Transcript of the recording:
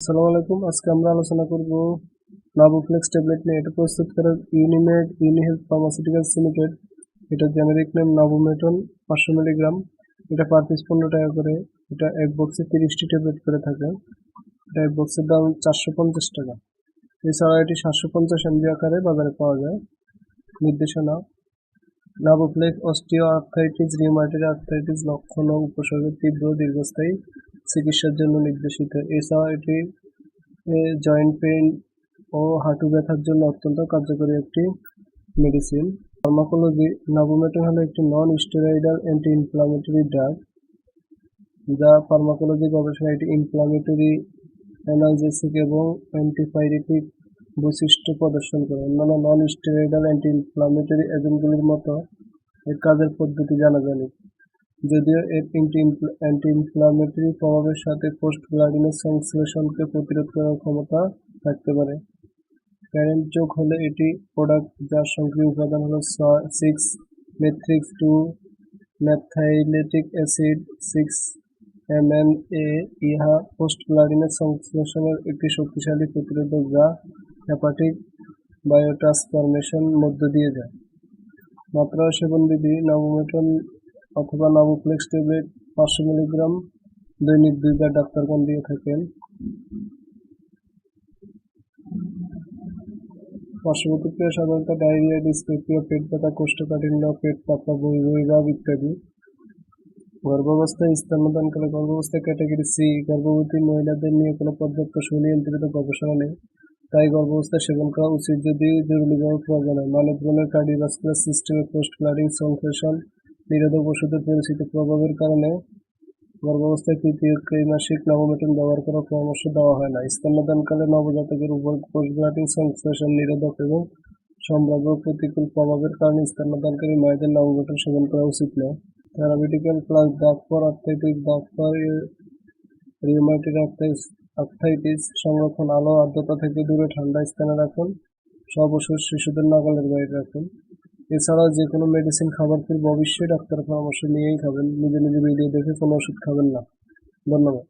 আসসালামু আলাইকুম। আজকে আমরা আলোচনা করব নাবোফ্লেক্স ট্যাবলেট নিয়ে। এটা প্রস্তুত করে ইউনিমেড ইউনিহেলথ ফার্মাসিউটিক্যালস লিমিটেড এটা জেনারিক নেম নাবোমেটন পাঁচশো মিলিগ্রাম এটা পার পিস পনেরো টাকা করে। এটা এক বক্সে তিরিশটি ট্যাবলেট করে থাকে। এটা এক বক্সের দাম চারশো পঞ্চাশ টাকা। এছাড়া এটি সাতশো পঞ্চাশ এমজি আকারে বাজারে পাওয়া যায়। নির্দেশনা Naboflex osteo arthritis rheumatoid arthritis লক্ষণ উপসর্গের তীব্র দীর্ঘস্থায়ী চিকিৎসার জন্য নির্দেশিত। এছাড়া এটি জয়েন্ট পেইন ও হাঁটু ব্যথার জন্য অত্যন্ত কার্যকরী একটি মেডিসিন ফার্মাকোলজি নাবোমেটন হলো একটি non steroidal anti inflammatory drug যা ফার্মাকোলজি গবেষণায় এটি ইনফ্লামেটরি অ্যানালজেসিক এবং অ্যান্টিপাইরেটিক বৈশিষ্ট্য প্রদর্শন করে। অন্যান্য নন স্টেরয়েডাল অ্যান্টি ইনফ্লামেটরি এজেন্টগুলির মতো এর কাজের পদ্ধতি জানা যায়নি যদিও এর অ্যান্টি ইনফ্লামেটরি প্রভাবের সাথে পোস্ট গ্লাডিনের সংশ্লেষণকে প্রতিরোধ করার ক্ষমতা থাকতে পারে। প্যারেন্ট যোগ হলে এটি প্রোডাক্ট যার সক্রিয় উপাদান হলো সিক্স-মেথ্রিক্স-টু-ম্যাথাইলেটিক অ্যাসিড সিক্স এমএন এ ইহা পোস্ট গ্লাডিনের সংশ্লেষণের একটি শক্তিশালী প্রতিরোধক যা হেপাটিক বায়োট্রান্সফরমেশন মধ্য দিয়ে যায়। মাত্রা সেবন বিধি, নাবোমেটন অথবা নাবোফ্লেক্স ট্যাবলেট পাঁচশো মিলিগ্রাম দৈনিক দুইবার ডাক্তারগণ দিয়ে থাকেন। পার্শ্ব প্রতিক্রিয়া সাধারণত ডায়রিয়া ডিসপেপিয়া পেট ব্যথা, কোষ্ঠকাঠিন্য, পেট পাতলা বই বইভাব ইত্যাদি। গর্ভাবস্থায় স্তন্যদানকালে গর্ভাবস্থা ক্যাটাগরি সি, গর্ভবতী মহিলাদের নিয়ে কোনো পর্যাপ্ত সুনিয়ন্ত্রিত গবেষণা নেই। তাই গর্ভাবস্থায় সেবন করা উচিত যদি জরুরিভাবে প্রয়োজন হয়। মানব ধরনের কার্ডিওভাস্কুলার সিস্টেমে পোস্ট ক্লাডিং সংশ্লেষণ নিরোধক ওষুধের পরিচিত প্রভাবের কারণে গর্ভাবস্থায় তৃতীয় ত্রৈমাসিক নবমেটন ব্যবহার করার পরামর্শ দেওয়া হয় না। স্তন্যদানকালে নবজাতকের উপর পোস্টগ্লাটিং সংশ্লেষণ নিরোধক এবং সম্ভাব্য প্রতিকূল প্রভাবের কারণে স্তন্যদানকারী মায়েদের নবমেটন সেবন করা উচিত নয়। Therapeutical class drug for arthritis drug for rheumatic arthritis সংরক্ষণ, আলো, আর্দ্রতা থেকে দূরে ঠান্ডা স্থানে রাখুন। সব শিশুদের নাগালের বাইরে রাখুন। এছাড়াও যে কোনো মেডিসিন খাবার পূর্বে অবশ্যই ডাক্তারের পরামর্শ নিয়েই খাবেন। নিজে নিজে ভিডিও দেখে কোনো ওষুধ খাবেন না। ধন্যবাদ।